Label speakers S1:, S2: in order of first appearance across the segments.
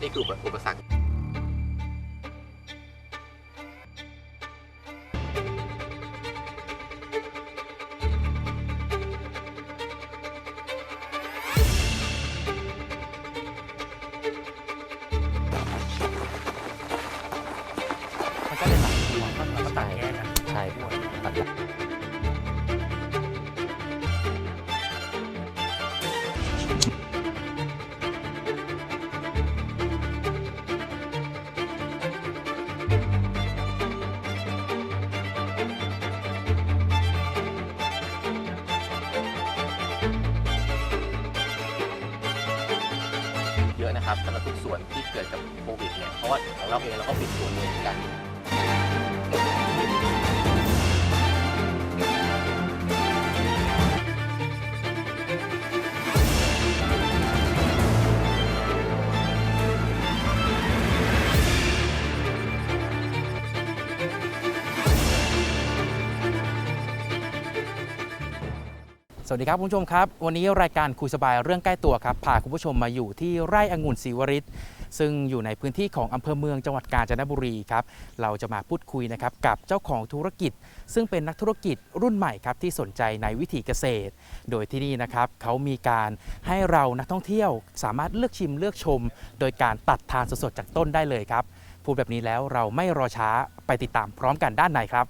S1: นี่คืออุปสรรค
S2: นะ
S1: ครับสำหรับทุกส่วนที่เกิดกับโควิดเนี่ยเพราะว่าของเราเองเราก็ปิดส่วนเลยเหมือนกัน
S2: สวัสดีครับคุณผู้ชมครับ วันนี้รายการคุยสบายเรื่องใกล้ตัวครับพาคุณผู้ชมมาอยู่ที่ไร่องุ่นศรีวริตซึ่งอยู่ในพื้นที่ของอำเภอเมืองจังหวัดกาญจนบุรีครับเราจะมาพูดคุยนะครับกับเจ้าของธุรกิจ ซึ่งเป็นนักธุรกิจรุ่นใหม่ครับที่สนใจในวิถีเกษตร โดยที่นี่นะครับเขามีการให้เรานักท่องเที่ยวสามารถเลือกชิมเลือกชม โดยการตัดทานสดๆจากต้นได้เลยครับพูดแบบนี้แล้วเราไม่รอช้าไปติดตามพร้อมกันด้านในครับ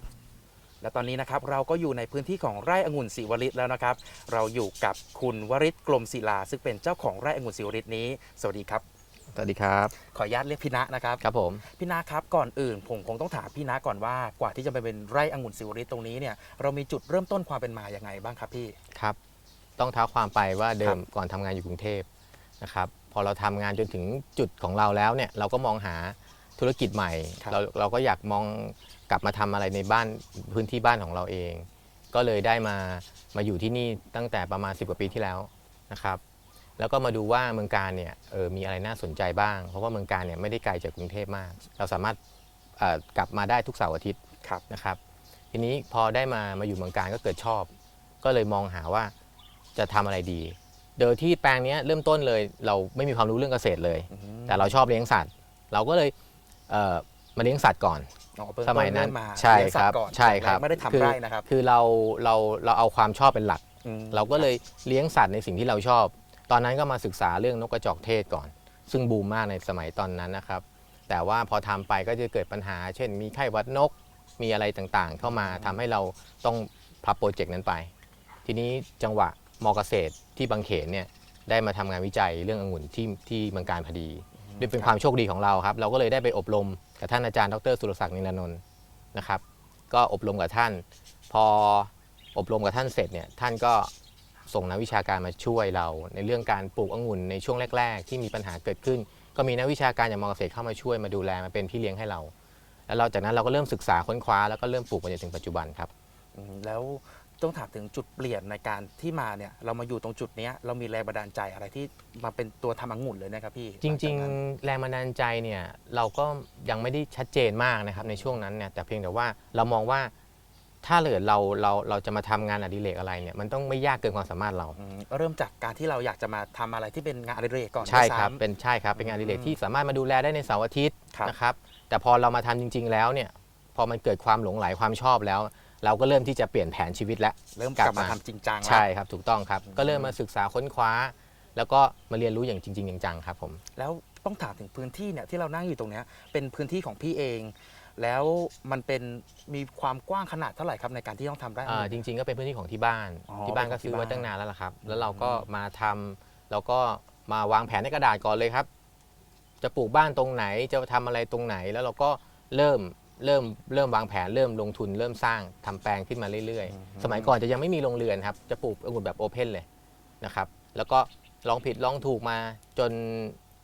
S2: และตอนนี้นะครับเราก็อยู่ในพื้นที่ของไร่องุ่นศิวริตแล้วนะครับ เราอยู่กับคุณวริศกลมศิลา ซึ่งเป็นเจ้าของไร่องุ่นศิวริตนี้ สวัสดีครับ
S3: สวัสดีครับ
S2: ขออนุญาตเรียกพี่ณะนะครับ
S3: ครับผม
S2: พี่ณะครับก่อนอื่นผมคงต้องถามพี่ณะก่อนว่ากว่าที่จะไปเป็นไร่องุ่นศิวริตตรงนี้เนี่ยเรามีจุดเริ่มต้นความเป็นมาอย่างไงบ้างครับพี่
S3: ครับ ต้องเท้าความไปว่าเดิ
S2: ครั
S3: ม
S2: บ
S3: ก่อนทำงานอยู่กรุงเทพนะครับ พอเราทำงานจนถึงจุดของเราแล้วเนี่ยเราก็มองหา ธุรกิจใหม่เราเราก็อยากมองกลับมาทำอะไรในบ้านพื้นที่บ้านของเราเอง ก็เลยได้มามาอยู่ที่นี่ตั้งแต่ประมาณ 10 กว่าปีที่แล้วนะครับ แล้วก็มาดูว่าเมืองการเนี่ยเออมีอะไรน่าสนใจบ้าง เพราะว่าเมืองการเนี่ยไม่ได้ไกลจากกรุงเทพมาก เราสามารถเอ่อกลับมาได้ทุกเสาร์อาทิตย์
S2: ครับ
S3: นะครับทีนี้พอได้มามาอยู่เมืองการก็เกิดชอบ ก็เลยมองหาว่าจะทำอะไรดีโดยที่แปลงเนี้ยเริ่มต้นเลยเราไม่มีความรู้เรื่องเกษตรเลย
S2: อืม
S3: แต่เราชอบเลี้ยงสัตว์ เราก็เลย เอ่อมาเลี้ยงสัตว์ก่อน
S2: อ๋อเบื้อง
S3: ส
S2: ต้
S3: มัยนั้น
S2: เริ่มา
S3: ใช่
S2: เลี้ยงสั
S3: ค
S2: ต
S3: รับ
S2: ว์ก่อน
S3: ใช่ครับ
S2: ไม่ได้ทำ
S3: คือ
S2: ไร่นะครับ
S3: คือเราเราเราเอาความชอบเป็นหลัก
S2: ม
S3: เราก็เลยเลี้ยงสัตว์ในสิ่งที่เราชอบ ตอนนั้นก็มาศึกษาเรื่องนกกระจอกเทศก่อน ซึ่งบูมมากในสมัยตอนนั้นนะครับ แต่ว่าพอทำไปก็จะเกิดปัญหา เช่น มีไข้หวัดนก มีอะไรต่างๆ เข้ามาทำให้เราต้องพับโปรเจกต์นั้นไป ทีนี้จังหวะมอเกษตรที่บางเขนเนี่ยได้มาทำงานวิจัยเรื่ององุ่นที่ที่เมืองการพอดีด้วย เป็นความโชคดีของเราครับ เราก็เลยได้ไปอบรมกับท่านอาจารย์ดรสุรศักดิ์นิรนนท์นะครับ ก็อบรมกับท่าน พออบรมกับท่านเสร็จเนี่ยท่านก็ส่งนักวิชาการมาช่วยเรา ในเรื่องการปลูกองุ่นในช่วงแรก ๆ ที่มีปัญหาเกิดขึ้น ก็มีนักวิชาการอย่างมอเกษตรเข้ามาช่วยมาดูแลมาเป็นพี่เลี้ยงให้เรา แล้วเราจากนั้นเราก็เริ่มศึกษาค้นคว้าแล้วก็เริ่มปลูกมาจนถึงปัจจุบันครับ
S2: แล้ว ต้องถามถึงจุดเปลี่ยนในการที่มาเนี่ยเรามาอยู่ตรงจุดเนี้ยเรามีแรงบันดาลใจอะไรที่มาเป็นตัวทำองุ่นเลยนะครับพี่
S3: จริง
S2: หลัจากนั้น
S3: ๆ แรงบันดาลใจเนี่ยเราก็ยังไม่ได้ชัดเจนมากนะครับในช่วงนั้นเนี่ยแต่เพียงแต่ว่าเรามองว่าถ้าเหลือเราเราเราจะมาทำงานอดิเรกอะไรเนี่ยมันต้องไม่ยากเกินความสามารถเรา
S2: อืมเริ่มจากการที่เราอยากจะมาทำอะไรที่เป็นงานอดิเรกก่อน
S3: ใช่
S2: ด้วย
S3: ครับ
S2: ซ้ำ
S3: เป็นใช่ครับ เป็นงานอดิเรก
S2: อืม
S3: ที่สามารถมาดูแลได้ในเสาร์อาทิตย์
S2: ครับ
S3: นะครับ แต่พอเรามาทำจริง ๆ แล้วเนี่ย พอมันเกิดความหลงไหลความชอบแล้ว เราก็เริ่มที่จะเปลี่ยนแผนชีวิตแล้ว
S2: เริ่ม
S3: กลั
S2: ก
S3: บ
S2: ลับมา
S3: มา
S2: ทำจริงจังแล้ว
S3: ใช่ครับถูกต้องครับ
S2: อืม
S3: ก็เริ่มมาศึกษาค้นคว้า แล้วก็มาเรียนรู้อย่างจริงๆจังๆครับผม
S2: แล้วต้องถามถึงพื้นที่เนี่ยที่เรานั่งอยู่ตรงเนี้ยเป็นพื้นที่ของพี่เอง แล้วมันเป็นมีความกว้างขนาดเท่าไหร่ครับในการที่ต้องทำได้
S3: อ่าจริง ๆก็เป็นพื้นที่ของที่บ้าน
S2: อ๋อ
S3: ที่บ้านก็
S2: เป็นของที่
S3: ซื้อไว้
S2: บ้าน
S3: ตั้งนานแล้วล่ะครับ แล้วเราก็มาทำแล้วก็มาวางแผนในกระดาษก่อนเลยครับ จะปลูกบ้านตรงไหนจะทำอะไรตรงไหนแล้วเราก็เริ่ม เริ่มเริ่มวางแผนเริ่มลงทุนเริ่มสร้างทำแปลงขึ้นมาเรื่อยๆ สมัยก่อนจะยังไม่มีโรงเรือนครับ จะปลูกองุ่นแบบโอเพนเลยนะครับ แล้วก็ลองผิดลองถูกมาจน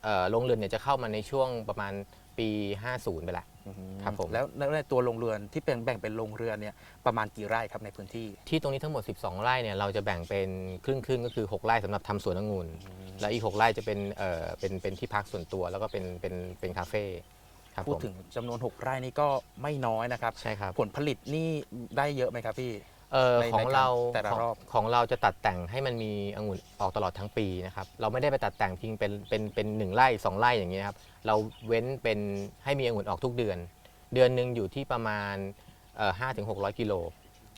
S3: เอ่อโรงเรือนเนี่ยจะเข้ามาในช่วงประมาณปี 50 ไปละ
S2: อืม
S3: ครับผม
S2: แล้วแล้วในตัวโรงเรือนที่เป็นแบ่งเป็นโรงเรือนเนี่ยประมาณกี่ไร่ครับในพื้นที่
S3: ที่ตรงนี้ทั้งหมด 12 ไร่เนี่ยเราจะแบ่งเป็นครึ่งครึ่งๆก็คือ 6 ไร่สำหรับทำสวนองุ่นแล้วอีก 6 ไร่จะเป็นเอ่อเป็นเป็นที่พักส่วนตัวแล้วก็เป็นเป็นเป็นคาเฟ่ ครับ
S2: พูด
S3: ผม
S2: ถึงจำนวน 6 ไร่นี่ก็ไม่น้อยนะครับ
S3: ใช่ครับ
S2: ผลผลิตนี่ได้เยอะไหมครับพี่
S3: เออ
S2: ใน
S3: ของเรา
S2: ในแต่ละ
S3: ของ
S2: รอบ
S3: ของเราจะตัดแต่งให้มันมีองุ่นออกตลอดทั้งปีนะครับ เราไม่ได้ไปตัดแต่งทิ้งเป็นเป็นเป็นหนึ่งไร่สองไร่อย่างเงี้ยครับเราเว้นเป็นให้มีองุ่นออกทุกเดือน เดือนหนึ่งอยู่ที่ประมาณห้าถึงหกร้อยกิโล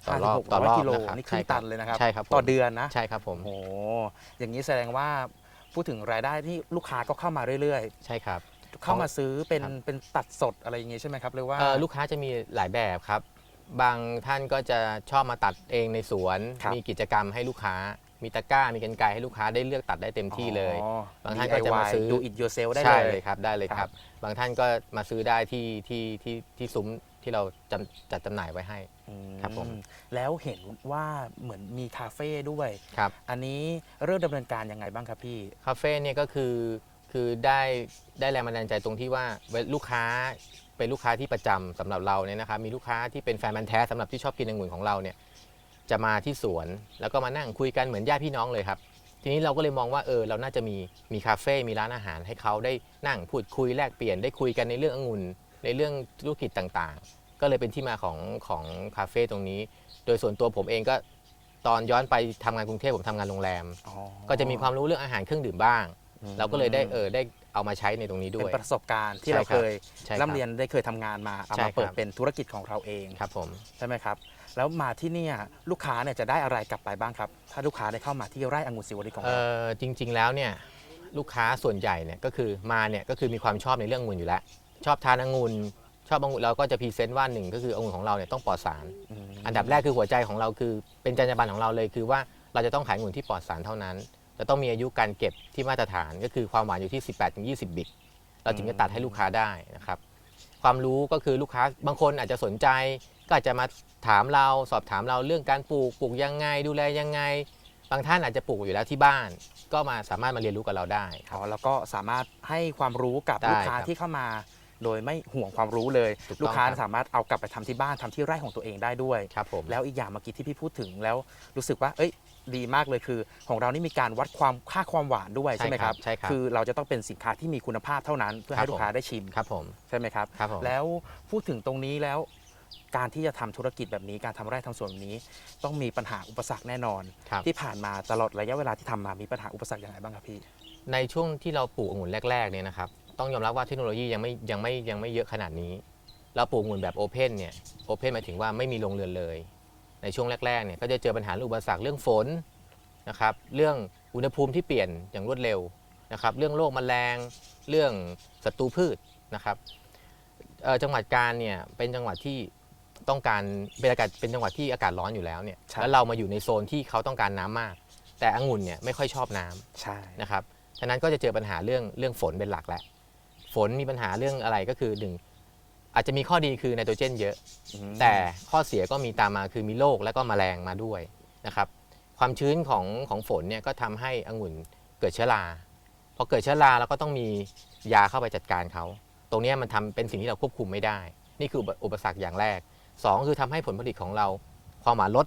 S3: ต่อรอบ
S2: 5-600
S3: ต่อรอบ
S2: กิโล
S3: นะครับ
S2: นี่ครึ่ง
S3: ใช่
S2: ตันเลยนะครับ
S3: ใช่ครับผม
S2: ต่อเดือนนะ
S3: ใช่ครับผม
S2: โอ้โหอย่างนี้แสดงว่าพูดถึงรายได้ที่ลูกค้าก็เข้ามาเรื่อย
S3: ใช่ครับ
S2: ๆ เข้ามาซื้อเป็น
S3: ครับ
S2: เป็นตัดสดอะไรอย่างงี้ใช่ไหมครับหรือว่า
S3: เอ่อลูกค้าจะมีหลายแบบครับ บางท่านก็จะชอบมาตัดเองในสวน
S2: ครับ
S3: มีกิจกรรมให้ลูกค้า มีตะกร้า มีกันไกรให้ลูกค้าได้เลือกตัดได้เต็มที่เลย
S2: อ๋อบา
S3: งท่านก็จะมา
S2: DIY
S3: ซื้อ
S2: do it yourself ได้
S3: ใช่
S2: เล
S3: เลยยครับได้เลยค
S2: ครั
S3: รับ
S2: บ
S3: บางท่านก็มาซื้อได้ที่ที่ที่ที่ซุ้มที่เราจำจัดจำหน่ายไว้ให้
S2: อื
S3: ครับผม
S2: แล้วเห็นว่าเหมือนมีคาเฟ่ด้วย
S3: ครับ
S2: อันนี้เริ่มดำเนินการยังไงบ้างครับพี่
S3: คาเฟ่เนี่ยก็คือ คือได้ได้แรงบันดาลใจตรงที่ว่าเวลลูกค้าเป็นลูกค้าที่ประจำสำหรับเราเนี่ยนะครับมีลูกค้าที่เป็นแฟนมันธุ์แท้สำหรับที่ชอบกินองุ่นของเราเนี่ยจะมาที่สวนแล้วก็มานั่งคุยกันเหมือนญาติพี่น้องเลยครับทีนี้เราก็เลยมองว่าเออเราน่าจะมีมีคาเฟ่มีร้านอาหารให้เขาได้นั่งพูดคุยแลกเปลี่ยนได้คุยกันในเรื่ององุ่นในเรื่องธุรกิจต่างๆ ก็เลยเป็นที่มาของของคาเฟ่ตรงนี้ โดยส่วนตัวผมเองก็ตอนย้อนไปทำงานกรุงเทพผมทำงานโรงแรม ก็จะมีความรู้เรื่องอาหารเครื่องดื่มบ้าง เราก็เลยได้เออได้เอามาใช้ในตรงนี้ด้
S2: เป็
S3: วย
S2: นประสบการณ์ที่
S3: ใช่
S2: เรา
S3: ครับ
S2: เคย
S3: ใช่ครับ
S2: ร่ำเรียนได้เคยทำงานมาเอา
S3: ใช่
S2: มาเปิด
S3: ครับ
S2: เป็นธุรกิจของเราเอง
S3: ครับผม
S2: ใช่ไหมครับ แล้วมาที่เนี่ยลูกค้าเนี่ยจะได้อะไรกลับไปบ้างครับ ถ้าลูกค้าได้เข้ามาที่ไร่องุ่นสิวริของ
S3: เอ
S2: เรา
S3: อจริงๆแล้วเนี่ยลูกค้าส่วนใหญ่เนี่ยก็คือมาเนี่ยก็คือมีความชอบในเรื่ององุ่นอยู่แล้ว ชอบทานองุ่นชอบองุ่นเราก็จะพรีเซนต์ว่าหนึ่งก็คือองุ่นของเราเนี่ยต้องปลอดสาร
S2: ม
S3: อันดับแรกคือหัวใจของเราคือเป็นจรรยาบรรณของเราเลยคือว่าเราจะต้องขายองุ่นที่ปลอดสารเท่านั้น จะต้องมีอายุการเก็บที่มาตรฐานก็คือความหวานอยู่ที่ 18-20 บิก เราถึงจะตัดให้ลูกค้าได้นะครับ ความรู้ก็คือลูกค้าบางคนอาจจะสนใจ ก็อาจจะมาถามเราสอบถามเราเรื่องการปลูกปลูกยังไง ดูแลยังไง บางท่านอาจจะปลูกอยู่แล้วที่บ้าน ก็มาสามารถมาเรียนรู้กับเราได้ค
S2: อ๋
S3: รับ
S2: อแล้วก็สามารถให้ความรู้กับ
S3: ได้
S2: ลูกค้า
S3: ครับ
S2: ที่เข้ามา โดยไม่ห่วงความรู้เลย
S3: ถูกต้อง
S2: ลูกค้า
S3: ครับ
S2: สามารถเอากลับไปทำที่บ้านทำที่ไร่ของตัวเองได้ด้วย
S3: ครับผม
S2: แล้วอีกอย่างเมื่อกี้ที่พี่พูดถึงแล้วรู้สึกว่า เอ้ย ดีมากเลยคือ ของเรานี่มีการวัดความค่าความหวานด้วยใช่ไหมครับ
S3: ใช่ครับ
S2: คือเราจะต้องเป็นสินค้าที่มีคุณภาพเท่านั้น เพื่อ
S3: ครั
S2: ให้
S3: บ
S2: ลูกค้าได้ชิม
S3: ครับผม
S2: ใช่ไหมครับ
S3: ครับผม
S2: แล้วพูดถึงตรงนี้แล้วการที่จะทำธุรกิจแบบนี้การทำไร่ทำสวนแบบนี้ ต้องมีปัญหาอุปสรรคแน่นอน
S3: ครับ
S2: ที่ผ่านมาตลอดระยะเวลาที่ทำมามีปัญหาอุปสรรคอย่างไรบ้างครับพี่
S3: ในช่วงที่เราปลูกองุ่นแรกๆเนี่ยนะครับต้องยอมรับว่าเทคโนโลยียังไม่ยังไม่ยังไม่เยอะขนาดนี้ เราปลูกองุ่นแบบโอเพนเนี่ยโอเพนหมายถึงว่าไม่มีโรงเรือนเลย ในช่วงแรกๆเนี่ยก็จะเจอปัญหาเรื่องอุปสรรคเรื่องฝนนะครับเรื่องอุณหภูมิที่เปลี่ยนอย่างรวดเร็วนะครับเรื่องโรคแมลงเรื่องศัตรูพืชนะครับเอ่อจังหวัดกาญเนี่ยเป็นจังหวัดที่ต้องการเป็นอากาศเป็นจังหวัดที่อากาศร้อนอยู่แล้วเนี่ย
S2: ใช่
S3: แล้วเรามาอยู่ในโซนที่เขาต้องการน้ำมาก แต่องุ่นเนี่ยไม่ค่อยชอบน้ำ
S2: ใช่
S3: นะครับฉะนั้นก็จะเจอปัญหาเรื่องเรื่องฝนเป็นหลักแหละฝนมีปัญหาเรื่องอะไรก็คือหนึ่ง อาจจะมีข้อดีคือไนโตรเจนเยอะ
S2: อืม
S3: แต่ข้อเสียก็มีตามมาคือมีโรคและก็แมลงมาด้วยนะครับความชื้นของของฝนเนี่ยก็ทำให้องุ่นเกิดเชื้อราพอเกิดเชื้อราเราก็ต้องมียาเข้าไปจัดการเขา ตรงเนี้ยมันทำเป็นสิ่งที่เราควบคุมไม่ได้ นี่คืออุปอุปสรรคอย่างแรกสองคือทำให้ผลผลิตของเรา ความหวานลด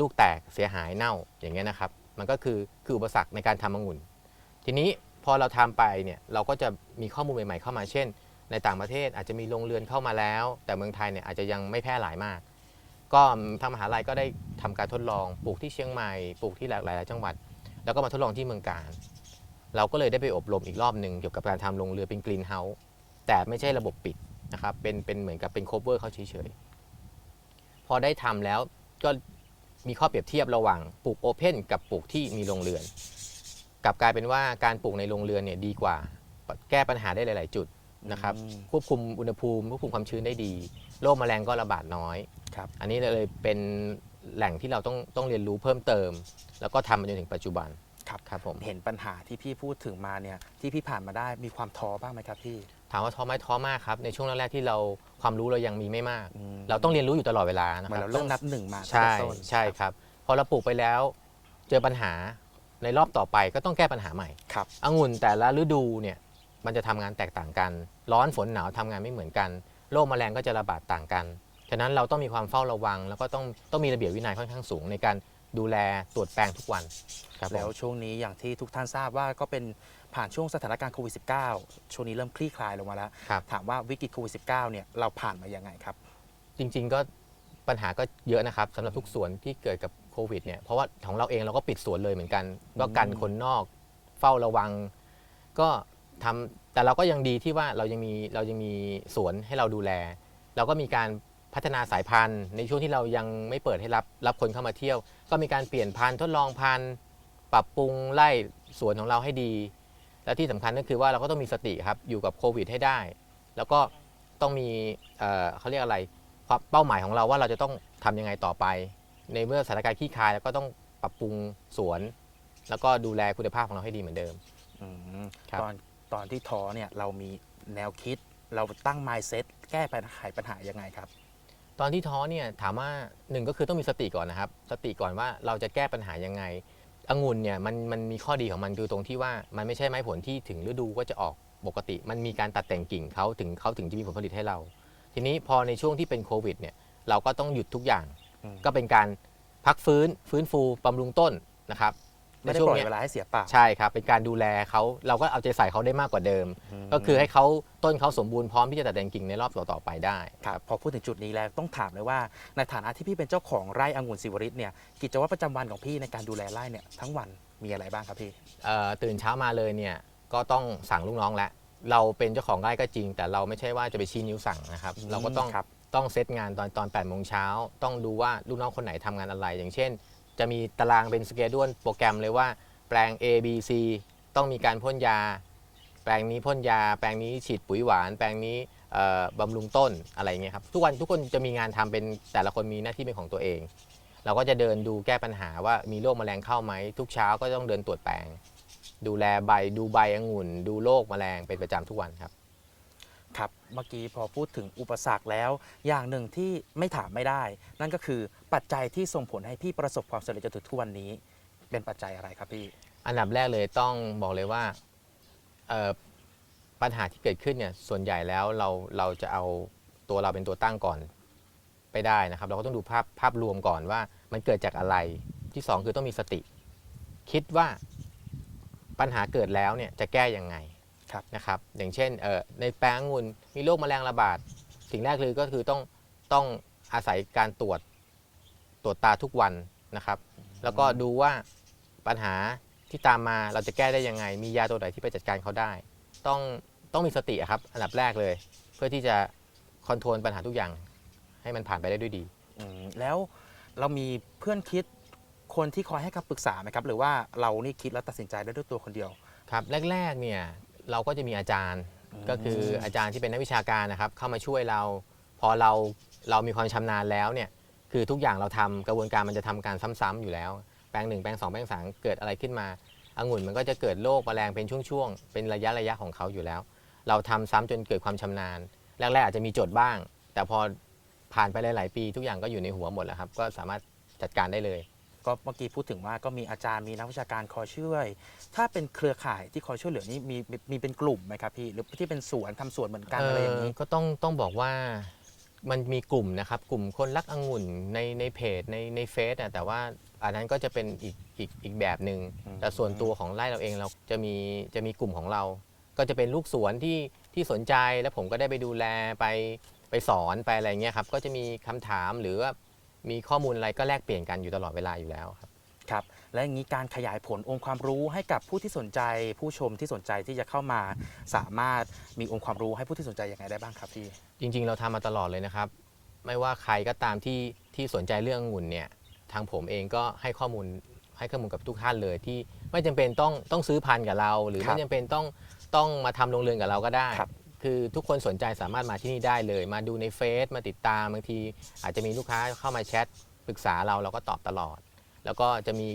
S3: ลูกแตกเสียหายเน่าอย่างเงี้ยนะครับ มันก็คือคืออุปสรรคในการทำองุ่น ทีนี้พอเราทำไปเนี่ยเราก็จะมีข้อมูลใหม่ๆเข้ามาเช่น ในต่างประเทศอาจจะมีโรงเรือนเข้ามาแล้ว แต่เมืองไทยเนี่ยอาจจะยังไม่แพร่หลายมาก ก็ทางมหาลัยก็ได้ทำการทดลองปลูกที่เชียงใหม่ปลูกที่หลากหลายจังหวัด แล้วก็มาทดลองที่เมืองการ เราก็เลยได้ไปอบรมอีกรอบหนึ่งเกี่ยวกับการทำโรงเรือนเป็นกรีนเฮาส์แต่ไม่ใช่ระบบปิดนะครับเป็นเป็นเหมือนกับเป็นโคเวอร์เขาเฉยๆพอได้ทำแล้วก็มีข้อเปรียบเทียบระหว่างปลูกโอเพนกับปลูกที่มีโรงเรือนกลับกลายเป็นว่าการปลูกในโรงเรือนเนี่ยดีกว่า แก้ปัญหาได้หลาย ๆ จุด นะครับ
S2: อืม
S3: ควบคุมอุณหภูมิควบคุมความชื้นได้ดีโรคแมลงก็ระบาดน้อย
S2: ครับ
S3: อันนี้เลยเป็นแหล่งที่เราต้องต้องเรียนรู้เพิ่มเติม แล้วก็ทำมาจนถึงปัจจุบัน
S2: ครับ
S3: ครับผม
S2: เห็นปัญหาที่พี่พูดถึงมาเนี่ยที่พี่ผ่านมาได้มีความท้อบ้างไหมครับพี่
S3: ถามว่าท้อไหมท้อมากครับในช่วงแรกๆที่เราความรู้เรายังมีไม่มาก
S2: อืม
S3: เราต้องเรียนรู้อยู่ตลอดเวลานะ
S2: เห
S3: ค
S2: มือน
S3: รับ
S2: เราเริ่มนับหนึ่งมาตั้ง
S3: ใช่
S2: แต่ต้น
S3: ใช่ครับพอเราปลูกไปแล้วเจอปัญหาในรอบต่อไปก็ต้องแก้ปัญหาใหม่
S2: ครับ
S3: องุ่นแต่ละฤดูเนี่ย มันจะทำงานแตกต่างกัน ร้อนฝนหนาวทำงานไม่เหมือนกันโรคแมลงก็จะระบาดต่างกัน ฉะนั้นเราต้องมีความเฝ้าระวัง แล้วก็ต้องต้องมีระเบียบวินัยค่อนข้างสูงในการดูแลตรวจแปลงทุกวันครับผม
S2: แล้วช่วงนี้อย่างที่ทุกท่านทราบว่าก็เป็นผ่านช่วงสถานการณ์โควิด -19 ช่วงนี้เริ่มคลี่คลายลงมาแล้ว
S3: ครับ
S2: ถามว่าวิกฤตโควิด -19 เนี่ยเราผ่านมายังไงครับ
S3: จริงๆก็ปัญหาก็เยอะนะครับสำหรับทุกสวนที่เกิดกับโควิดเนี่ยเพราะว่าของเราเองเราก็ปิดสวนเลยเหมือนกันก็กันคนนอกเฝ้าระวัง ก็ ทำแต่เราก็ยังดีที่ว่าเรายังมีเรายังมีสวนให้เราดูแล เราก็มีการพัฒนาสายพันธุ์ ในช่วงที่เรายังไม่เปิดให้รับรับคนเข้ามาเที่ยว ก็มีการเปลี่ยนพันธุ์ทดลองพันธุ์ปรับปรุงไล่สวนของเราให้ดี และที่สำคัญก็คือว่าเราก็ต้องมีสติครับอยู่กับโควิดให้ได้ แล้วก็ต้องมีเอ่อเขาเรียกอะไรความเป้าหมายของเราว่าเราจะต้องทำยังไงต่อไป ในเมื่อสถานการณ์ขี้คายแล้วก็ต้องปรับปรุงสวน แล้วก็ดูแลคุณภาพของเราให้ดีเหมือนเดิม
S2: อืม
S3: ครับ
S2: ตอน ตอนที่ท้อเนี่ยเรามีแนวคิด เราตั้ง mindset แก้ปัญหาไขปัญหายังไงครับ
S3: ตอนที่ท้อเนี่ยถามว่าหนึ่งก็คือต้องมีสติก่อนนะครับ สติก่อนว่าเราจะแก้ปัญหายังไงองุ่นเนี่ยมันมันมีข้อดีของมันคือตรงที่ว่ามันไม่ใช่ไม้ผลที่ถึงฤดูก็จะออกปกติ มันมีการตัดแต่งกิ่งเขาถึงเขาถึงจะมีผลผลิตให้เรา ทีนี้พอในช่วงที่เป็นโควิดเนี่ยเราก็ต้องหยุดทุกอย่าง
S2: อืม
S3: ก็เป็นการพักฟื้นฟื้นฟูบำรุงต้นนะครับ
S2: ไม่ได้
S3: ในช่ว
S2: ป
S3: ง
S2: ล่อย
S3: เนี้ย
S2: เวลาให้เสียเปล่า
S3: ใช่ครับ เป็นการดูแลเขาเราก็เอาใจใส่เขาได้มากกว่าเดิมก็คือให้เขาต้นเขาสมบูรณ์พร้อมที่จะตัดแต่งกิ่งในรอบต่อๆไปได้
S2: ครับพอพูดถึงจุดนี้แล้วต้องถามเลยว่า ในฐานะที่พี่เป็นเจ้าของไร่องุ่นศิวริตเนี่ยกิจวัตรประจำวันของพี่ในการดูแลไร่เนี่ยทั้งวันมีอะไรบ้างครับพี่
S3: เอ่อตื่นเช้ามาเลยเนี่ยก็ต้องสั่งลูกน้องแล้วเราเป็นเจ้าของไร่ก็จริง แต่เราไม่ใช่ว่าจะไปชี้นิ้วสั่งนะครับ
S2: อืม
S3: เราก็ต้อง
S2: ครับ
S3: ต้องเซตงานตอนตอน8โมงเช้าต้องดูว่าลูกน้องคนไหนทำงานอะไร อย่างเช่น จะมีตารางเป็นสเกดูลโปรแกรมเลยว่า แปลง A B C ต้องมีการพ่นยา แปลงนี้พ่นยา แปลงนี้ฉีดปุ๋ยหวาน แปลงนี้บำรุงต้นอะไรเงี้ยครับทุกวันทุกคนจะมีงานทำเป็นแต่ละคนมีหน้าที่เป็นของตัวเอง เราก็จะเดินดูแก้ปัญหาว่ามีโรคแมลงเข้าไหม ทุกเช้าก็ต้องเดินตรวจแปลง ดูแลใบดูใบองุ่น ดูโรคแมลงเป็นประจำทุกวันครับ
S2: ครับเมื่อกี้พอพูดถึงอุปสรรคแล้ว อย่างหนึ่งที่ไม่ถามไม่ได้ นั่นก็คือปัจจัยที่ส่งผลให้พี่ประสบความสำเร็จจนถึงทุกวันนี้ เป็นปัจจัยอะไรครับพี่
S3: อันดับแรกเลยต้องบอกเลยว่าเอ่อปัญหาที่เกิดขึ้นเนี่ยส่วนใหญ่แล้วเราเราจะเอาตัวเราเป็นตัวตั้งก่อนไปได้นะครับ เราก็ต้องดูภาพภาพรวมก่อนว่ามันเกิดจากอะไรที่สองคือต้องมีสติ คิดว่าปัญหาเกิดแล้วเนี่ยจะแก้ยังไง
S2: ครับ
S3: นะครับอย่างเช่นเอ่อในแปลงองุ่นมีโรคแมลงระบาด สิ่งแรกเลยก็คือต้องต้องอาศัยการตรวจตรวจตาทุกวันนะครับ แล้วก็ดูว่าปัญหาที่ตามมาเราจะแก้ได้ยังไง มียาตัวไหนที่ไปจัดการเขาได้ ต้องต้องมีสติอะครับ อันดับแรกเลย เพื่อที่จะคอนโทรลปัญหาทุกอย่าง ให้มันผ่านไปได้ด้วยดี
S2: อืมแล้วเรามีเพื่อนคิดคนที่คอยให้คำปรึกษาไหมครับ หรือว่าเรานี่คิดแล้วตัดสินใจได้ด้วยตัวคนเดียว
S3: ครับแรกๆเนี่ย เราก็จะมีอาจารย์ก็คืออาจารย์ที่เป็นนักวิชาการนะครับ เข้ามาช่วยเรา พอเราเรามีความชำนาญแล้วเนี่ยคือทุกอย่างเราทำกระบวนการมันจะทำการซ้ำๆอยู่แล้ว แปลงหนึ่งแปลงสองแปลงสามเกิดอะไรขึ้นมาองุ่นมันก็จะเกิดโรคแมลงเป็นช่วงๆเป็นระยะระยะของเขาอยู่แล้ว เราทำซ้ำจนเกิดความชำนาญแรกๆอาจจะมีโจทย์บ้าง แต่พอผ่านไปหลายๆปี ทุกอย่างก็อยู่ในหัวหมดแล้วครับ ก็สามารถจัดการได้เลย
S2: ก็เมื่อกี้พูดถึงว่าก็มีอาจารย์มีนักวิชาการคอยช่วย ถ้าเป็นเครือข่ายที่คอยช่วยเหลือนี่มีมีมีเป็นกลุ่มไหมครับพี่หรือที่เป็นสวนทำสวนเหมือนกันอะไรอย่างนี้
S3: เก็ต้องต้องบอกว่ามันมีกลุ่มนะครับ กลุ่มคนรักองุ่นในในเพจในในเฟซอะแต่ว่าอันนั้นก็จะเป็นอีกอีกอีกแบบหนึง่ง
S2: อืม
S3: แต่ส่วนตัวของไร่เราเองเราจะมีจะมีกลุ่มของเรา ก็จะเป็นลูกสวนที่ที่สนใจแล้วผมก็ได้ไปดูแลไปไปสอนไปอะไรเงี้ยครับก็จะมีคำถามหรือว่า มีข้อมูลอะไรก็แลกเปลี่ยนกันอยู่ตลอดเวลาอยู่แล้วครับ
S2: ครับ และอย่างนี้การขยายผลองค์ความรู้ให้กับผู้ที่สนใจ ผู้ชมที่สนใจที่จะเข้ามา สามารถมีองค์ความรู้ให้ผู้ที่สนใจยังไงได้บ้างครับพี่
S3: จริง ๆ เราทำมาตลอดเลยนะครับ ไม่ว่าใครก็ตามที่ที่สนใจเรื่ององุ่นเนี่ยทางผมเองก็ให้ข้อมูลให้ข้อมูลกับทุกท่านเลยที่ไม่จำเป็นต้องต้องซื้อพันธุ์กับเรา หรือ
S2: ครับ
S3: ไม่จำเป็นต้องต้องมาทำโรงเรือนกับเราก็ได้
S2: ครับ
S3: คือทุกคนสนใจสามารถมาที่นี่ได้เลย มาดูในเฟซมาติดตามบางที อาจจะมีลูกค้าเข้ามาแชทปรึกษาเราเราก็ตอบตลอด แล้วก็จะมี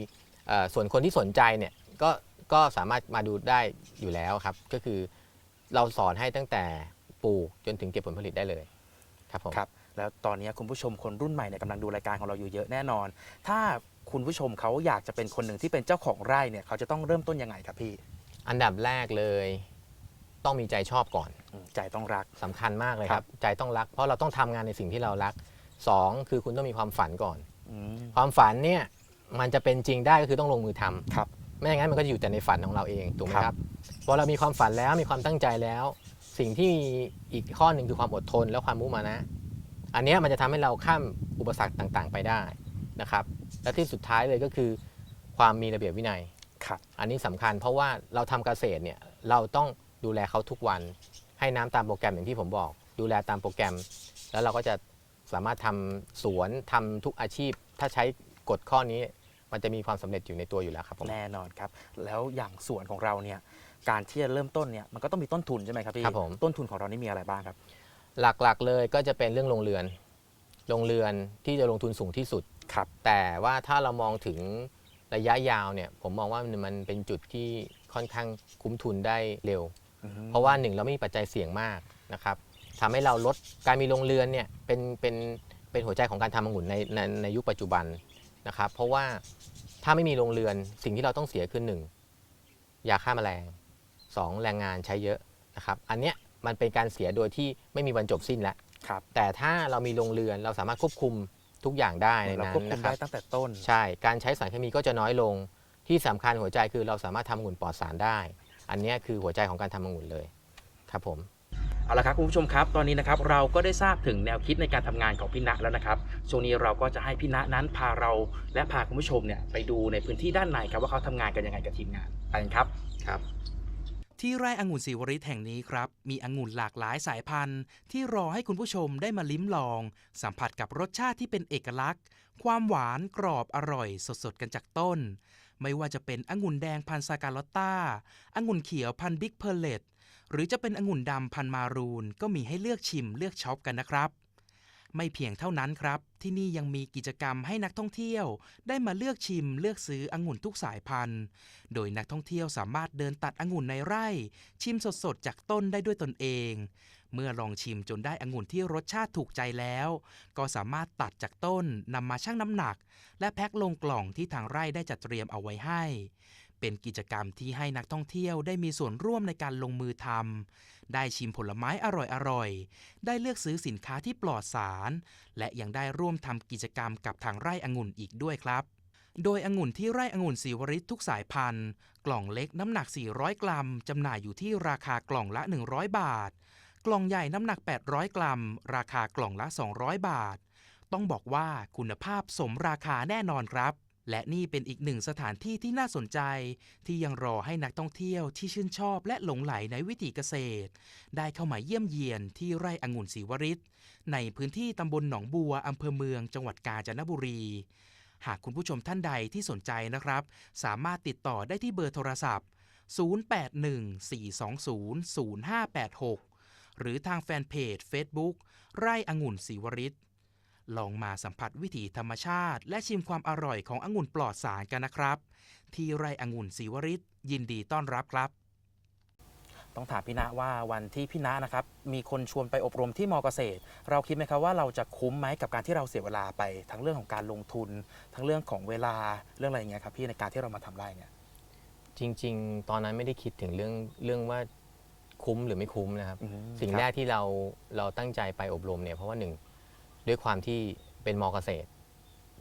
S3: เอ่อส่วนคนที่สนใจเนี่ยก็ก็สามารถมาดูได้อยู่แล้วครับ ก็คือเราสอนให้ตั้งแต่ปลูกจนถึงเก็บผลผลิตได้เลยครับผม
S2: ครับแล้วตอนนี้คุณผู้ชมคนรุ่นใหม่เนี่ยกำลังดูรายการของเราอยู่เยอะแน่นอน ถ้าคุณผู้ชมเขาอยากจะเป็นคนหนึ่งที่เป็นเจ้าของไร่เนี่ยเขาจะต้องเริ่มต้นยังไงครับพี่
S3: อันดับแรกเลย ต้องมีใจชอบก่อน
S2: อืม ใจต้องรัก
S3: สำคัญมากเลย
S2: ค
S3: ค
S2: รั
S3: รับ บ ใจต้องรัก เพราะเราต้องทำงานในสิ่งที่เรารักสองคือคุณต้องมีความฝันก่อน
S2: อืม
S3: ความฝันเนี่ยมันจะเป็นจริงได้ก็คือต้องลงมือทำ
S2: ครับ
S3: ไม่อย่างนั้นมันก็จะอยู่แต่ในฝันของเราเองถูกไหม
S2: ค
S3: ค
S2: รั
S3: รับ บพอเรามีความฝันแล้วมีความตั้งใจแล้ว สิ่งที่อีกข้อหนึ่งคือความอดทนและความมุมานะ อันเนี้ยมันจะทำให้เราข้ามอุปสรรคต่างๆ ไปได้นะครับ และที่สุดท้ายเลยก็คือ ความมีระเบียบวินัย
S2: ครับ
S3: อันนี้สำคัญเพราะว่าเราทำเกษตรเนี่ยเราต้องดูแลเขาทุกวัน ให้น้ำตามโปรแกรมอย่างที่ผมบอก ดูแลตามโปรแกรม แล้วเราก็จะสามารถทำสวนทำทุกอาชีพ ถ้าใช้กฎข้อนี้มันจะมีความสำเร็จอยู่ในตัวอยู่แล้วครับผม
S2: แน่นอนครับ แล้วอย่างสวนของเราเนี่ยการที่จะเริ่มต้นเนี่ยมันก็ต้องมีต้นทุนใช่ไหมครับพี่
S3: ครับผม
S2: ต้นทุนของเรานี่มีอะไรบ้างครับ
S3: หลักๆเลยก็จะเป็นเรื่องโรงเรือน โรงเรือนที่จะลงทุนสูงที่สุด
S2: ครับ
S3: แต่ว่าถ้าเรามองถึงระยะยาวเนี่ยผมมองว่ามันมันเป็นจุดที่ค่อนข้างคุ้มทุนได้เร็ว เพราะว่าหนึ่งเราไม่มีปัจจัยเสี่ยงมากนะครับทำให้เราลดการมีโรงเรือนเนี่ยเป็นเป็นเป็นหัวใจของการทำองุ่นในในในยุคปัจจุบันนะครับ เพราะว่าถ้าไม่มีโรงเรือนสิ่งที่เราต้องเสียคือหนึ่งยาฆ่าแมลงสองแรงงานใช้เยอะนะครับ อันเนี้ยมันเป็นการเสียโดยที่ไม่มีวันจบสิ้นแล้ว
S2: ครับ
S3: แต่ถ้าเรามีโรงเรือนเราสามารถควบคุมทุกอย่างได้ใน
S2: เรา
S3: นั้
S2: ควบ
S3: น
S2: คุม
S3: นะครั
S2: ได้
S3: บ
S2: ตั้งแต่ต้น
S3: ใช่ การใช้สารเคมีก็จะน้อยลงที่สำคัญหัวใจคือเราสามารถทำองุ่นปลอดสารได้ อันเนี้ยคือหัวใจของการทำองุ่นเลยครับผม
S2: เอาละครับคุณผู้ชมครับ ตอนนี้นะครับเราก็ได้ทราบถึงแนวคิดในการทำงานของพี่ณแล้วนะครับช่วงนี้เราก็จะให้พี่ณนั้นพาเราและพาคุณผู้ชมเนี่ยไปดูในพื้นที่ด้านในครับว่าเขาทำงานกันยังไงกับทีมงานไปกันครับ
S3: ครับ
S2: ที่ไร่องุ่นศิวริตแห่งนี้ครับ มีองุ่นหลากหลายสายพันธุ์ ที่รอให้คุณผู้ชมได้มาลิ้มลอง สัมผัสกับรสชาติที่เป็นเอกลักษณ์ ความหวานกรอบอร่อย สดๆกันจากต้น ไม่ว่าจะเป็นองุ่นแดงพันธุ์ซาการลอตต้าองุ่นเขียวพันธุ์บิ๊กเพอร์เลตหรือจะเป็นองุ่นดำพันธุ์มารูน ก็มีให้เลือกชิมเลือกช็อปกันนะครับ ไม่เพียงเท่านั้นครับ ที่นี่ยังมีกิจกรรมให้นักท่องเที่ยว ได้มาเลือกชิมเลือกซื้อองุ่นทุกสายพันธุ์ โดยนักท่องเที่ยวสามารถเดินตัดองุ่นในไร่ ชิมสดๆจากต้นได้ด้วยตนเอง เมื่อลองชิมจนได้องุ่นที่รสชาติถูกใจแล้ว ก็สามารถตัดจากต้นนำมาชั่งน้ำหนัก และแพ็คลงกล่องที่ทางไร่ได้จัดเตรียมเอาไว้ให้ เป็นกิจกรรมที่ให้นักท่องเที่ยวได้มีส่วนร่วมในการลงมือทำได้ชิมผลไม้อร่อยๆ ได้เลือกซื้อสินค้าที่ปลอดสาร และยังได้ร่วมทำกิจกรรมกับทางไร่องุ่นอีกด้วยครับโดยองุ่นที่ไร่องุ่นสีวริตทุกสายพันธุ์ กล่องเล็กน้ำหนัก 400 กรัม จำหน่ายอยู่ที่ราคากล่องละ 100 บาท กล่องใหญ่น้ำหนัก 800 กรัม ราคากล่องละ 200 บาท ต้องบอกว่าคุณภาพสมราคาแน่นอนครับ และนี่เป็นอีกหนึ่งสถานที่ที่น่าสนใจ ที่ยังรอให้นักท่องเที่ยวที่ชื่นชอบและหลงไหลในวิถีเกษตร ได้เข้ามาเยี่ยมเยียนที่ไร่องุ่นศรีวริตในพื้นที่ตำบลหนองบัวอำเภอเมืองจังหวัดกาญจนบุรีหากคุณผู้ชมท่านใดที่สนใจนะครับ สามารถติดต่อได้ที่เบอร์โทรศัพท์ 0814200586 หรือทางแฟนเพจ Facebook ไร่องุ่นศรีวริตลองมาสัมผัสวิถีธรรมชาติ และชิมความอร่อยขององุ่นปลอดสารกันนะครับ ที่ไร่องุ่นศรีวริตยินดีต้อนรับครับ ต้องถามพี่ณว่าวันที่พี่ณนะครับ มีคนชวนไปอบรมที่มอเกษตร เราคิดไหมครับว่าเราจะคุ้มไหมกับการที่เราเสียเวลาไป ทั้งเรื่องของการลงทุน ทั้งเรื่องของเวลาเรื่องอะไรอย่างเงี้ยครับพี่ในการที่เรามาทำไร่เนี่ย
S3: จริง ๆ ตอนนั้นไม่ได้คิดถึงเรื่องเรื่องว่า คุ้มหรือไม่คุ้มนะครับ
S2: อืม
S3: สิ่ง
S2: ครับ
S3: แรกที่เราเราตั้งใจไปอบรมเนี่ยเพราะว่าหนึ่งด้วยความที่เป็นมอเกษตร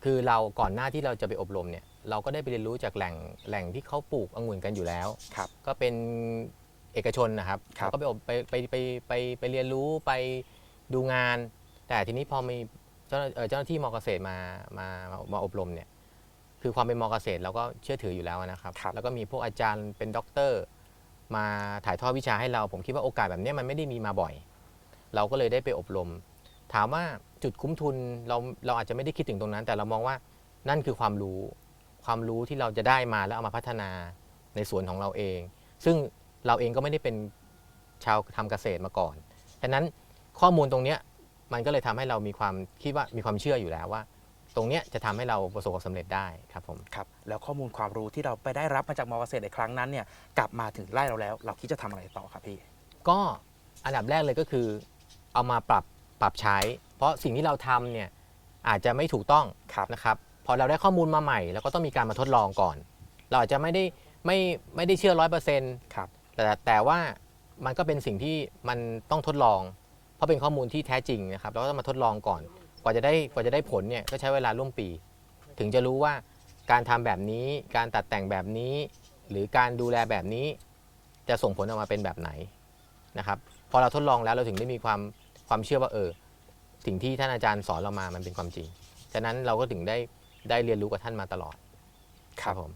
S3: คือเราก่อนหน้าที่เราจะไปอบรมเนี่ยเราก็ได้ไปเรียนรู้จากแหล่งแหล่งที่เขาปลูกองุ่นกันอยู่แล้ว
S2: ครับ
S3: ก็เป็นเอกชนนะครับ
S2: ครับ
S3: เราก็ไปอบไปไปไปไปไปเรียนรู้ไปดูงาน แต่ทีนี้พอมีเจ้าหน้าเอ่อเจ้าหน้าที่มอเกษตรมามามามาอบรมเนี่ยคือความเป็นมอเกษตรเราก็เชื่อถืออยู่แล้วนะครับ
S2: ครับ
S3: แล้วก็มีพวกอาจารย์เป็นด็อกเตอร์ มาถ่ายทอดวิชาให้เรา ผมคิดว่าโอกาสแบบนี้มันไม่ได้มีมาบ่อย เราก็เลยได้ไปอบรม ถามว่าจุดคุ้มทุนเราเราอาจจะไม่ได้คิดถึงตรงนั้น แต่เรามองว่านั่นคือความรู้ ความรู้ที่เราจะได้มาแล้วเอามาพัฒนาในสวนของเราเอง ซึ่งเราเองก็ไม่ได้เป็นชาวทำเกษตรมาก่อนฉะนั้นข้อมูลตรงนี้มันก็เลยทำให้เรามีความคิดว่ามีความเชื่ออยู่แล้วว่า ตรงเนี้ยจะทำให้เราประสบความสำเร็จได้ครับผม
S2: ครับแล้วข้อมูลความรู้ที่เราไปได้รับมาจากมอเกษตรในครั้งนั้นเนี่ยกลับมาถึงไร่เราแล้ว เราคิดจะทำอะไรต่อครับพี่
S3: ก็อันดับแรกเลยก็คือ เอามาปรับปรับใช้ เพราะสิ่งที่เราทำเนี่ยอาจจะไม่ถูกต้อง
S2: ครับ
S3: นะครับพอเราได้ข้อมูลมาใหม่เราก็ต้องมีการมาทดลองก่อน เราอาจจะไม่ได้ไม่ไม่ได้เชื่อร้อยเปอร์เซ็นต์
S2: ครับ
S3: แต่แต่ว่ามันก็เป็นสิ่งที่มันต้องทดลอง เพราะเป็นข้อมูลที่แท้จริงนะครับเราก็ต้องมาทดลองก่อน กว่าจะได้กว่าจะได้ผลเนี่ยก็ใช้เวลาร่วมปี ถึงจะรู้ว่าการทำแบบนี้ การตัดแต่งแบบนี้ หรือการดูแลแบบนี้ จะส่งผลออกมาเป็นแบบไหนนะครับพอเราทดลองแล้วเราถึงได้มีความความเชื่อว่าเออสิ่งที่ท่านอาจารย์สอนเรามามันเป็นความจริง ฉะนั้นเราก็ถึงได้ได้เรียนรู้กับท่านมาตลอดครับผม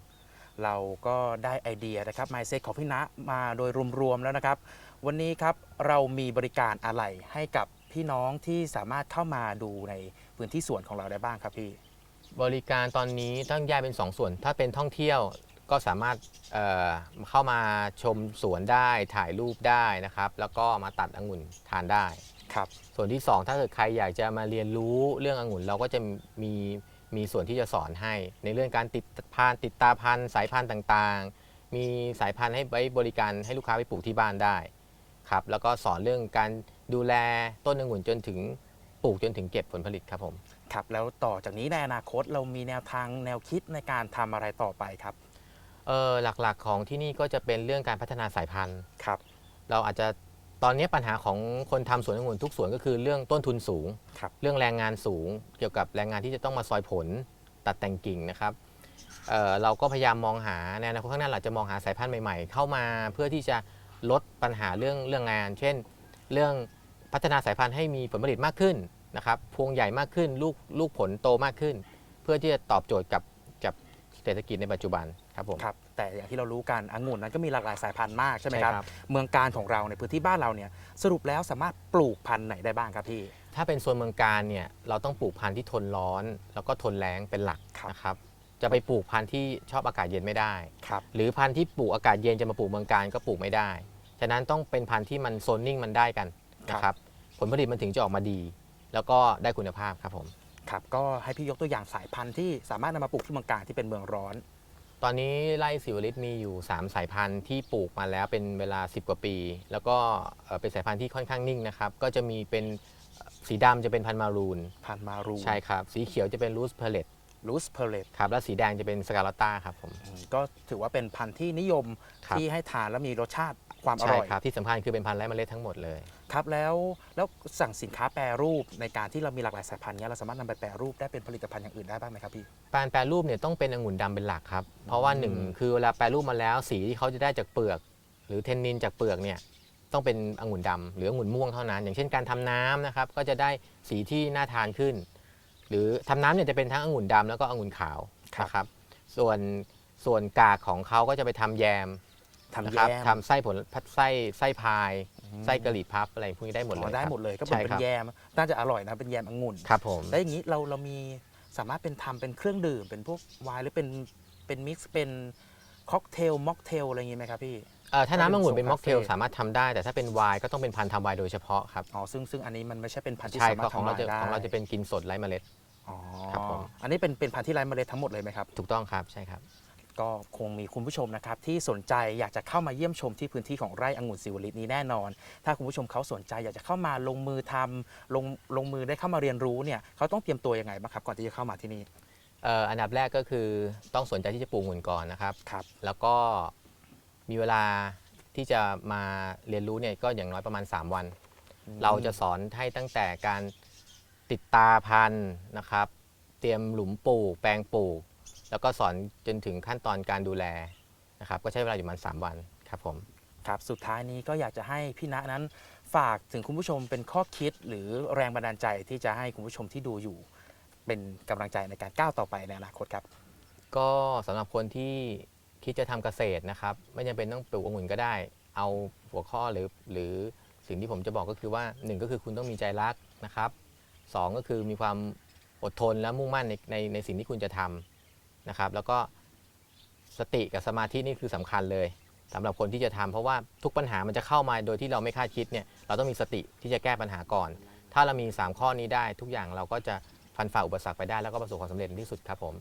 S2: เราก็ได้ไอเดียนะครับ mindset ของพี่ณมาโดยรวมๆแล้วนะครับ วันนี้ครับเรามีบริการอะไรให้กับ พี่น้องที่สามารถเข้ามาดูในพื้นที่สวนของเราได้บ้างครับพี่
S3: บริการตอนนี้ต้องแยกเป็น 2 ส่วน ถ้าเป็นท่องเที่ยวก็สามารถเอ่อเข้ามาชมสวนได้ถ่ายรูปได้นะครับ แล้วก็มาตัดองุ่นทานได้
S2: ครับ
S3: ส่วนที่ 2 ถ้าเกิดใครอยากจะมาเรียนรู้เรื่ององุ่นเราก็จะมีมีส่วนที่จะสอนให้ ในเรื่องการติดพันธุ์ติดตาพันธุ์สายพันธุ์ต่างๆ มีสายพันธุ์ให้ไว้บริการให้ลูกค้าไปปลูกที่บ้านได้ครับแล้วก็สอนเรื่องการ ดูแลต้นองุ่นจนถึงปลูกจนถึงเก็บผลผลิตครับผม
S2: ครับแล้วต่อจากนี้ในอนาคตเรามีแนวทางแนวคิดในการทำอะไรต่อไปครับ
S3: เออหลักๆของที่นี่ก็จะเป็นเรื่องการพัฒนาสายพันธุ์
S2: ครับ
S3: เราอาจจะตอนนี้ปัญหาของคนทำสวนองุ่นทุกสวนก็คือเรื่องต้นทุนสูง
S2: ครับ
S3: เรื่องแรงงานสูง เกี่ยวกับแรงงานที่จะต้องมาซอยผลตัดแต่งกิ่งนะครับเอ่อเราก็พยายามมองหาในอนาคตข้างหน้าเราจะมองหาสายพันธุ์ใหม่ๆ เข้ามาเพื่อที่จะลดปัญหาเรื่องเรื่องงาน เช่น เรื่อง พัฒนาสายพันธุ์ให้มีผลผลิตมากขึ้นนะครับพวงใหญ่มากขึ้นลูกลูกผลโตมากขึ้น เพื่อที่จะตอบโจทย์กับกับเศรษฐกิจในปัจจุบันครับผม
S2: ครับแต่อย่างที่เรารู้กันองุ่นนั้นก็มีหลากหลายสายพันธุ์มากใช่ไหมครับ
S3: ใช่ครับ
S2: เมืองการของเราในพื้นที่บ้านเราเนี่ยสรุปแล้วสามารถปลูกพันธุ์ไหนได้บ้างครับพี่
S3: ถ้าเป็นโซนเมืองการเนี่ยเราต้องปลูกพันธุ์ที่ทนร้อน แล้วก็ทนแล้งเป็นหลัก
S2: ครับ
S3: นะครับจะไปปลูกพันธุ์ที่ชอบอากาศเย็นไม่ได้
S2: ครับ
S3: หรือพันธุ์ที่ปลูกอากาศเย็นจะมาปลูกเมืองการก็ปลูกไม่ได้ ฉะนั้นต้องเป็นพันธุ์ที่มันโซนนิ่งมันได้กันนะครับ ผลผลิตมันถึงจะออกมาดี แล้วก็ได้คุณภาพครับผม
S2: ครับก็ให้พี่ยกตัวอย่างสายพันธุ์ที่สามารถนำมาปลูกที่เมืองการที่เป็นเมืองร้อน
S3: ตอนนี้ไร่สิวลิตมีอยู่ 3 สายพันธุ์ที่ปลูกมาแล้วเป็นเวลา 10 กว่าปี แล้วก็เอ่อเป็นสายพันธุ์ที่ค่อนข้างนิ่งนะครับ ก็จะมีเป็นเอ่อสีดำจะเป็นพันธุ์มารูน
S2: พันธุ์มารู
S3: ใช่ครับ สีเขียวจะเป็นรูสเพลเลต
S2: ลูสเพลเลต
S3: ครับ และสีแดงจะเป็นสกาลต้าครับผม
S2: ก็ถือว่าเป็นพันธุ์ที่นิยม
S3: ครับ
S2: ที่ให้ทานแล้วมีรสชาติ ความอ
S3: ใช่
S2: ร่อย
S3: ครับที่สำคัญคือเป็นพันธุ์ไร้เมล็ดทั้งหมดเลย
S2: ครับแล้วแล้วสั่งสินค้าแปรรูปในการที่เรามีหลากหลายสายพันธุ์เนี้ยเราสามารถนำไปแปรรูปได้เป็นผลิตภัณฑ์อย่างอื่นได้บ้างไหมครับพี่
S3: การแปรรูปเนี่ยต้องเป็นองุ่นดำเป็นหลักครับ เพราะว่าหนึ่งคือเวลาแปรรูปมาแล้วสีที่เขาจะได้จากเปลือก หรือเทนนินจากเปลือกเนี่ยต้องเป็นองุ่นดำหรือองุ่นม่วงเท่านั้น อย่างเช่นการทำน้ำนะครับก็จะได้สีที่น่าทานขึ้น หรือทำน้ำเนี่ยจะเป็นทั้งองุ่นดำแล้วก็องุ่นขาว
S2: ครับ
S3: นะครับส่วนส่วนกากของเขาก็จะไปทำแยม
S2: ทำ
S3: นะ
S2: แย
S3: ครับ
S2: ม
S3: ทำไส้ผลพัดไส้ไส้พาย
S2: อืม
S3: ไส้กะหรี่พับอะไรพวกนี้ได้หมดเล
S2: อ๋
S3: ย
S2: อได้
S3: ครับ
S2: หมดเลยก็เป็น
S3: ใช่
S2: เป็
S3: ครั
S2: น
S3: บ
S2: แยม น่าจะอร่อยนะเป็นแยมองุ่น
S3: ครับผม
S2: แล้วอย่างนี้เราเรามีสามารถเป็นทำเป็นเครื่องดื่ม เป็นพวกไวน์หรือเป็นเป็นมิกซ์เป็นค็อกเทลม็อกเทลอะไรอย่างนี้ไหมครับพี่
S3: เอ่อถ้าน้ำองุ่นเป็น
S2: เป็น
S3: ม็อกเทล
S2: คาเฟ่
S3: สามารถทำได้ แต่ถ้าเป็นไวน์ก็ต้องเป็นพันธุ์ทำไวน์โดยเฉพาะครับ
S2: อ๋อซึ่งซึ่งอันนี้มันไม่ใช่เป็นพันธุ์ที่
S3: ใช่
S2: สามารถ
S3: ของ
S2: ทำ
S3: เรา
S2: ลาย
S3: จะ
S2: ได้
S3: ของเราจะเป็นกินสดไร้เมล็ด
S2: อ๋อ
S3: ครับผม
S2: อันนี้เป็นเป็นพันธุ์ที่ไร้เมล็ดทั้งหมดเลยไหมครับ
S3: ถูกต้องครับใช่ครับ
S2: ก็คงมีคุณผู้ชมนะครับที่สนใจอยากจะเข้ามาเยี่ยมชมที่พื้นที่ของไร่องุ่นสิวลิตนี้แน่นอน ถ้าคุณผู้ชมเขาสนใจอยากจะเข้ามาลงมือทำลงลงมือได้เข้ามาเรียนรู้เนี่ยเขาต้องเตรียมตัวยังไงบ้างครับก่อนที่จะเข้ามาที่นี่
S3: เอ่ออันดับแรกก็คือต้องสนใจที่จะปลูกองุ่นก่อนนะครับ
S2: ครับ
S3: แล้วก็มีเวลาที่จะมาเรียนรู้เนี่ยก็อย่างน้อยประมาณ 3 วัน เราจะสอนให้ตั้งแต่การติดตาพันธุ์นะครับ เตรียมหลุมปลูก แปลงปลูก แล้วก็สอนจนถึงขั้นตอนการดูแลนะครับก็ใช้เวลาอยู่ประมาณ3วันครับผม
S2: ครับสุดท้ายนี้ก็อยากจะให้พี่ณนั้นฝากถึงคุณผู้ชมเป็นข้อคิดหรือแรงบันดาลใจที่จะให้คุณผู้ชมที่ดูอยู่ เป็นกำลังใจในการก้าวต่อไปในอนาคตครับ
S3: ก็สำหรับคนที่คิดจะทำเกษตรนะครับ ไม่จำเป็นต้องปลูกองุ่นก็ได้ เอาหัวข้อหรือหรือสิ่งที่ผมจะบอกก็คือว่าหนึ่งก็คือคุณต้องมีใจรักนะครับสองก็คือมีความอดทนและมุ่งมั่นในในในสิ่งที่คุณจะทำ นะครับ แล้วก็สติกับสมาธินี่คือสำคัญเลยสำหรับคนที่จะทำเพราะว่าทุกปัญหามันจะเข้ามาโดยที่เราไม่คาดคิดเนี่ยเราต้องมีสติที่จะแก้ปัญหาก่อน ถ้าเรามี 3 ข้อนี้ได้ทุกอย่างเราก็จะฟันฝ่าอุปสรรคไปได้แล้วก็ประสบความสำเร็จที่สุดครับผม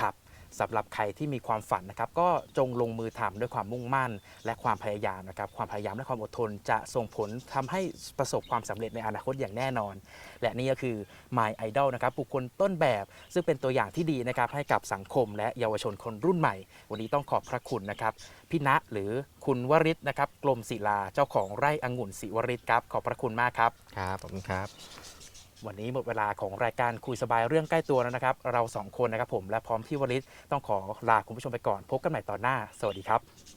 S2: ครับ สำหรับใครที่มีความฝันนะครับ ก็จงลงมือทำด้วยความมุ่งมั่น และความพยายามนะครับ ความพยายามและความอดทนจะส่งผลทำให้ประสบความสำเร็จในอนาคตอย่างแน่นอน และนี่ก็คือ My Idol นะครับบุคคลต้นแบบ ซึ่งเป็นตัวอย่างที่ดีนะครับให้กับสังคม และเยาวชนคนรุ่นใหม่ วันนี้ต้องขอบพระคุณนะครับพี่ณหรือคุณวริศนะครับกลมศิลาเจ้าของไร่องุ่นศิวริศครับขอบพระคุณมากครับ
S3: ครับขอบคุณครับ
S2: วันนี้หมดเวลาของรายการคุยสบายเรื่องใกล้ตัวแล้วนะครับ เราสองคนนะครับผมและพร้อมพี่วริศต้องขอลาคุณผู้ชมไปก่อน พบกันใหม่ตอนหน้า สวัสดีครับ